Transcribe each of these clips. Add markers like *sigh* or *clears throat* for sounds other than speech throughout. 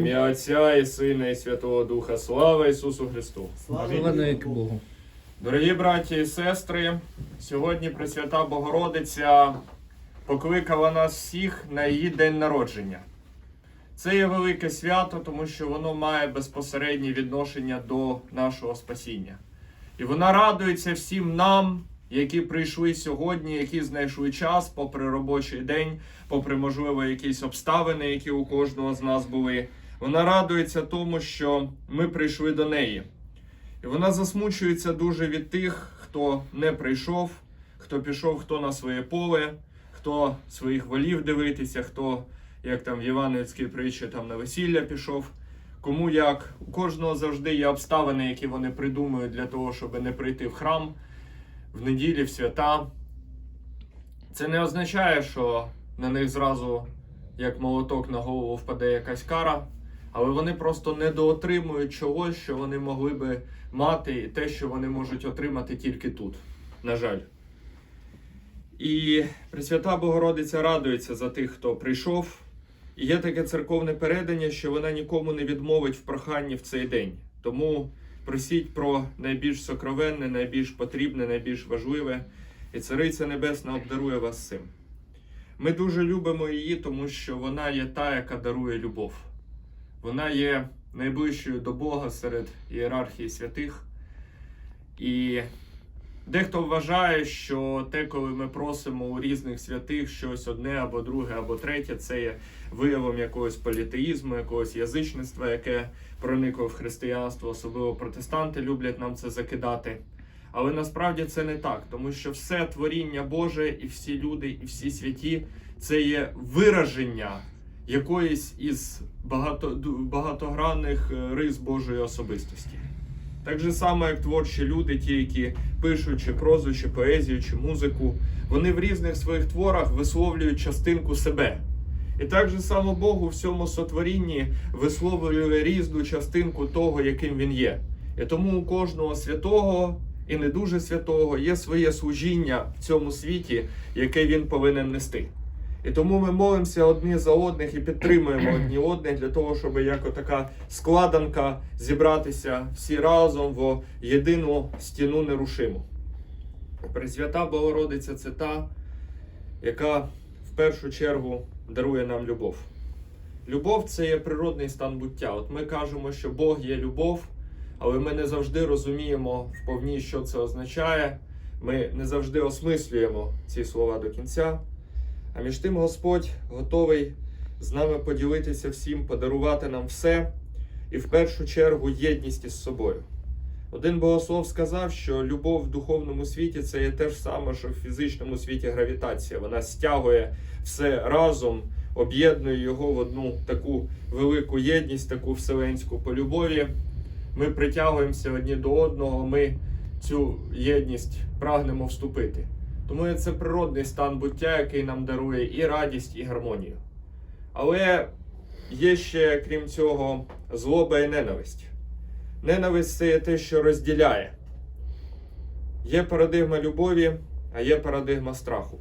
Ім'я Отця і Сина, і Святого Духа. Слава Ісусу Христу! Слава Богу. Дорогі браті і сестри, сьогодні Пресвята Богородиця покликала нас всіх на її день народження. Це є велике свято, тому що воно має безпосереднє відношення до нашого спасіння. І вона радується всім нам, які прийшли сьогодні, які знайшли час, попри робочий день, попри, можливо, якісь обставини, які у кожного з нас були. Вона радується тому, що ми прийшли до неї. І вона засмучується дуже від тих, хто не прийшов, хто пішов, хто на своє поле, хто своїх волів дивитися, хто, як там в Івановській притчі, там на весілля пішов. Кому як, у кожного завжди є обставини, які вони придумують для того, щоб не прийти в храм в неділі, в свята. Це не означає, що на них зразу, як молоток на голову, впаде якась кара, але вони просто недоотримують чогось, що вони могли би мати, і те, що вони можуть отримати тільки тут. На жаль. І Пресвята Богородиця радується за тих, хто прийшов. І є таке церковне передання, що вона нікому не відмовить в проханні в цей день. Тому просіть про найбільш сокровенне, найбільш потрібне, найбільш важливе, і Цариця Небесна обдарує вас цим. Ми дуже любимо її, тому що вона є та, яка дарує любов. Вона є найближчою до Бога серед ієрархії святих. І дехто вважає, що те, коли ми просимо у різних святих щось одне або друге, або третє, це є виявом якогось політеїзму, якогось язичництва, яке проникло в християнство, особливо протестанти люблять нам це закидати. Але насправді це не так, тому що все творіння Боже і всі люди, і всі святі це є вираження якоїсь із багато, багатогранних е, рис Божої особистості. Так же само, як творчі люди, ті, які пишуть чи прозу, чи поезію, чи музику, вони в різних своїх творах висловлюють частинку себе. І так же само Бог у всьому сотворінні висловлює різну частинку того, яким він є. І тому у кожного святого і не дуже святого є своє служіння в цьому світі, яке він повинен нести. І тому ми молимося одні за одних і підтримуємо *clears throat* одні одних для того, щоб як така складанка зібратися всі разом в єдину стіну нерушиму. Пресвята Богородиця це та, яка в першу чергу дарує нам любов. Любов це є природний стан буття. От ми кажемо, що Бог є любов, але ми не завжди розуміємо вповні, що це означає. Ми не завжди осмислюємо ці слова до кінця. А між тим Господь готовий з нами поділитися всім, подарувати нам все і в першу чергу єдність із собою. Один богослов сказав, що любов в духовному світі це є те ж саме, що в фізичному світі гравітація. Вона стягує все разом, об'єднує його в одну таку велику єдність, таку вселенську по любові. Ми притягуємося одні до одного, ми цю єдність прагнемо вступити. Тому це природний стан буття, який нам дарує і радість, і гармонію. Але є ще, крім цього, злоба і ненависть. Ненависть це є те, що розділяє. Є парадигма любові, а є парадигма страху.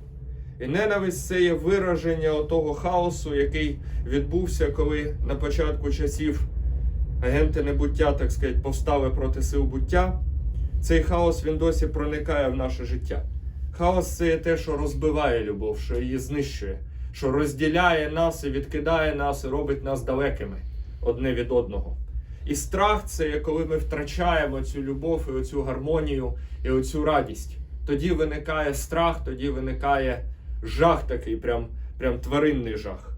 І ненависть це є вираження того хаосу, який відбувся, коли на початку часів агенти небуття, так сказати, повстали проти сил буття. Цей хаос він досі проникає в наше життя. Хаос це те, що розбиває любов, що її знищує, що розділяє нас і відкидає нас, і робить нас далекими одне від одного. І страх це коли ми втрачаємо цю любов і оцю гармонію і оцю радість. Тоді виникає страх, тоді виникає жах такий, прям, прям тваринний жах.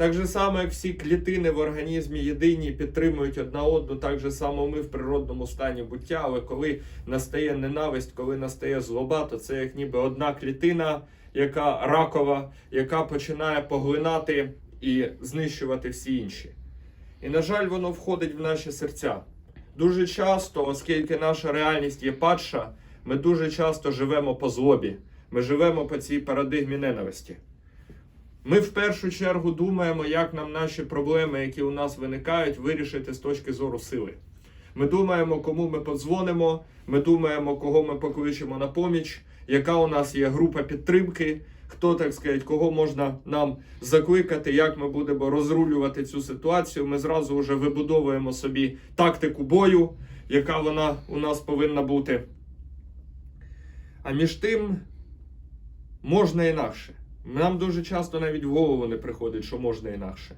Так же само, як всі клітини в організмі єдині підтримують одна одну, так же само ми в природному стані буття, але коли настає ненависть, коли настає злоба, то це як ніби одна клітина, яка ракова, яка починає поглинати і знищувати всі інші. І, на жаль, воно входить в наші серця. Дуже часто, оскільки наша реальність є падша, ми дуже часто живемо по злобі. Ми живемо по цій парадигмі ненависті. Ми в першу чергу думаємо, як нам наші проблеми, які у нас виникають, вирішити з точки зору сили. Ми думаємо, кому ми подзвонимо, ми думаємо, кого ми покличемо на поміч, яка у нас є група підтримки, хто так сказати, кого можна нам закликати, як ми будемо розрулювати цю ситуацію. Ми зразу вже вибудовуємо собі тактику бою, яка вона у нас повинна бути. А між тим можна інакше. Нам дуже часто навіть в голову не приходить, що можна інакше.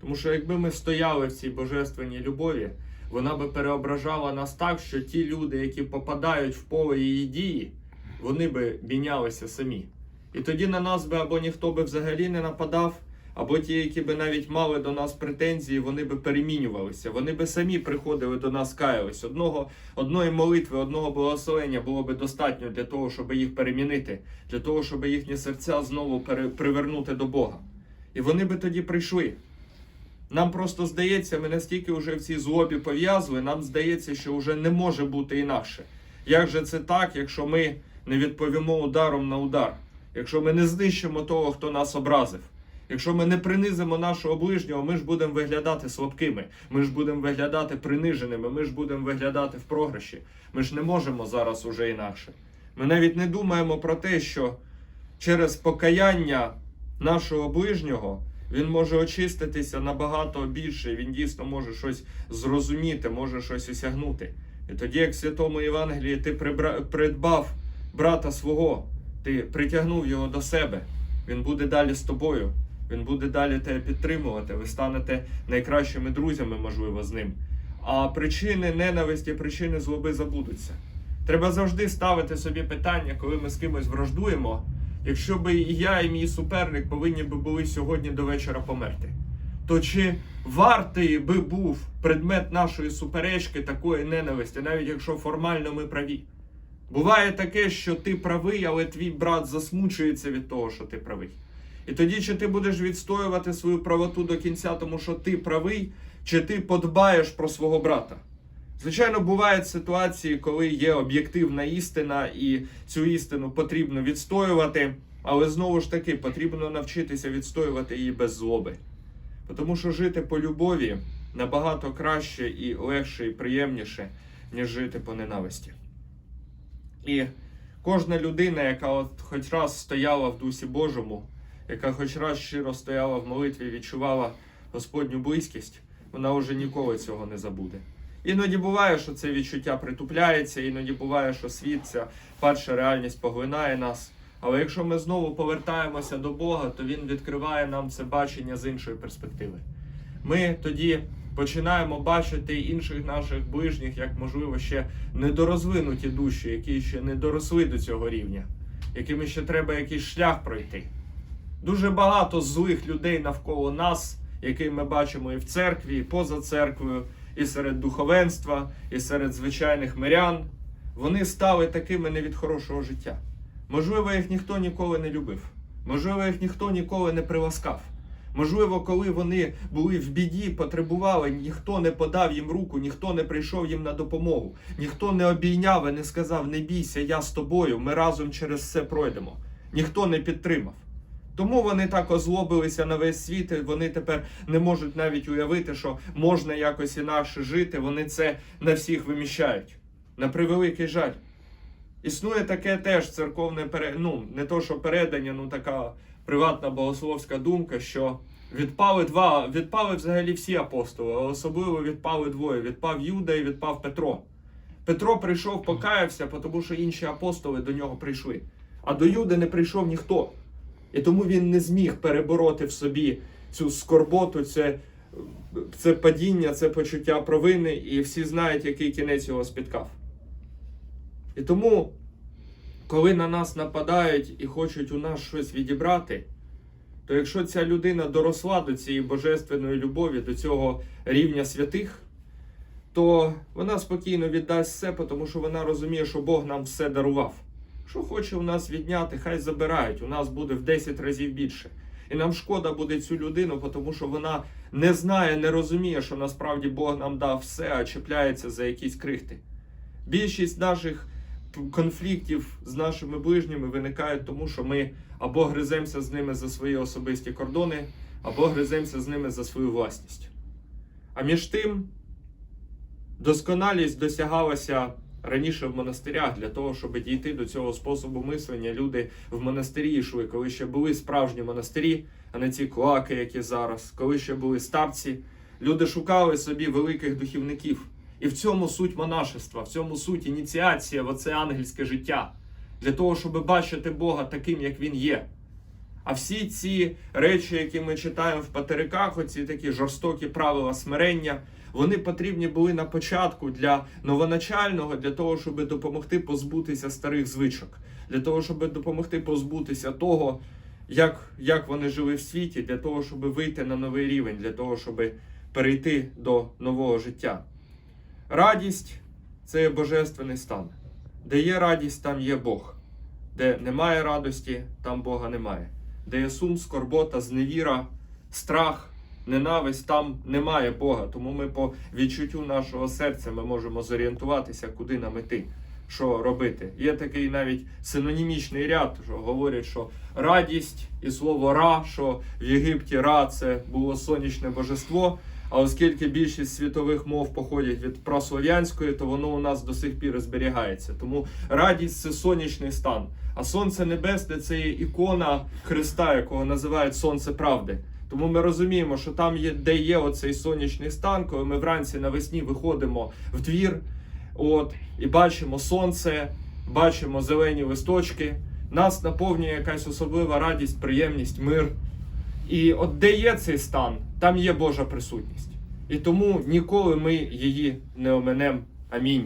Тому що якби ми стояли в цій божественній любові, вона би переображала нас так, що ті люди, які попадають в поле її дії, вони би мінялися самі. І тоді на нас би або ніхто би взагалі не нападав, або ті, які би навіть мали до нас претензії, вони би перемінювалися. Вони би самі приходили до нас каялись. Одного, одної молитви, одного благословення було би достатньо для того, щоб їх перемінити, для того, щоб їхні серця знову пере, привернути до Бога. І вони би тоді прийшли. Нам просто здається, ми настільки вже в цій злобі пов'язли, нам здається, що вже не може бути інакше. Як же це так, якщо ми не відповімо ударом на удар? Якщо ми не знищимо того, хто нас образив? Якщо ми не принизимо нашого ближнього, ми ж будемо виглядати слабкими, ми ж будемо виглядати приниженими, ми ж будемо виглядати в програші. Ми ж не можемо зараз уже інакше. Ми навіть не думаємо про те, що через покаяння нашого ближнього він може очиститися набагато більше, він дійсно може щось зрозуміти, може щось осягнути. І тоді, як в святому Євангелії, ти придбав брата свого, ти притягнув його до себе, він буде далі з тобою, він буде далі тебе підтримувати, ви станете найкращими друзями, можливо, з ним. А причини ненависті, причини злоби забудуться. Треба завжди ставити собі питання, коли ми з кимось враждуємо, якщо би і я, і мій суперник повинні би були сьогодні до вечора померти. То чи вартий би був предмет нашої суперечки такої ненависті, навіть якщо формально ми праві? Буває таке, що ти правий, але твій брат засмучується від того, що ти правий. І тоді, чи ти будеш відстоювати свою правоту до кінця, тому що ти правий, чи ти подбаєш про свого брата? Звичайно, бувають ситуації, коли є об'єктивна істина, і цю істину потрібно відстоювати, але знову ж таки потрібно навчитися відстоювати її без злоби. Тому що жити по любові набагато краще і легше, і приємніше, ніж жити по ненависті. І кожна людина, яка от хоч раз стояла в Дусі Божому, яка хоч раз щиро стояла в молитві, відчувала Господню близькість, вона вже ніколи цього не забуде. Іноді буває, що це відчуття притупляється, іноді буває, що світ, ця перша реальність поглинає нас. Але якщо ми знову повертаємося до Бога, то Він відкриває нам це бачення з іншої перспективи. Ми тоді починаємо бачити інших наших ближніх, як можливо ще недорозвинуті душі, які ще не доросли до цього рівня, якими ще треба якийсь шлях пройти. Дуже багато злих людей навколо нас, яких ми бачимо і в церкві, і поза церквою, і серед духовенства, і серед звичайних мирян. Вони стали такими не від хорошого життя. Можливо, їх ніхто ніколи не любив. Можливо, їх ніхто ніколи не приласкав. Можливо, коли вони були в біді, потребували, ніхто не подав їм руку, ніхто не прийшов їм на допомогу, ніхто не обійняв і не сказав: Не бійся, я з тобою, ми разом через все пройдемо. Ніхто не підтримав. Тому вони так озлобилися на весь світ, і вони тепер не можуть навіть уявити, що можна якось інакше жити. Вони це на всіх виміщають. На превеликий жаль. Існує таке теж церковне пере... ну, не то, що передання, ну така приватна богословська думка, що відпали два, відпали взагалі всі апостоли, а особливо відпали двоє: відпав Юда і відпав Петро. Петро прийшов, покаявся, тому що інші апостоли до нього прийшли. А до Юди не прийшов ніхто. І тому він не зміг перебороти в собі цю скорботу, це, це падіння, це почуття провини, і всі знають, який кінець його спіткав. І тому, коли на нас нападають і хочуть у нас щось відібрати, то якщо ця людина доросла до цієї божественної любові, до цього рівня святих, то вона спокійно віддасть все, тому що вона розуміє, що Бог нам все дарував. Що хоче у нас відняти, хай забирають. У нас буде в 10 разів більше. І нам шкода буде цю людину, тому що вона не знає, не розуміє, що насправді Бог нам дав все, а чіпляється за якісь крихти. Більшість наших конфліктів з нашими ближніми виникають тому, що ми або гриземося з ними за свої особисті кордони, або гриземося з ними за свою власність. А між тим, досконалість досягалася раніше в монастирях для того, щоб дійти до цього способу мислення, люди в монастирі йшли, коли ще були справжні монастирі, а не ці клаки, які зараз, коли ще були старці. Люди шукали собі великих духівників. І в цьому суть монашества, в цьому суть ініціація в оце ангельське життя. Для того, щоб бачити Бога таким, як Він є. А всі ці речі, які ми читаємо в патериках, оці такі жорстокі правила смирення, вони потрібні були на початку для новоначального, для того, щоб допомогти позбутися старих звичок, для того, щоб допомогти позбутися того, як, як вони жили в світі, для того, щоб вийти на новий рівень, для того, щоб перейти до нового життя. Радість це божественний стан. Де є радість, там є Бог. Де немає радості, там Бога немає. Де є сум, скорбота, зневіра, страх, ненависть, там немає Бога. Тому ми по відчуттю нашого серця ми можемо зорієнтуватися, куди нам іти, що робити. Є такий навіть синонімічний ряд, що говорять, що радість і слово ра, що в Єгипті ра це було сонячне божество. А оскільки більшість світових мов походять від прослов'янської, то воно у нас до сих пір зберігається. Тому радість це сонячний стан. А сонце небесне це є ікона Христа, якого називають сонце правди. Тому ми розуміємо, що там є, де є оцей сонячний стан, коли ми вранці навесні виходимо в двір, от і бачимо сонце, бачимо зелені листочки. Нас наповнює якась особлива радість, приємність, мир. І от де є цей стан, там є Божа присутність. І тому ніколи ми її не оминем. Амінь.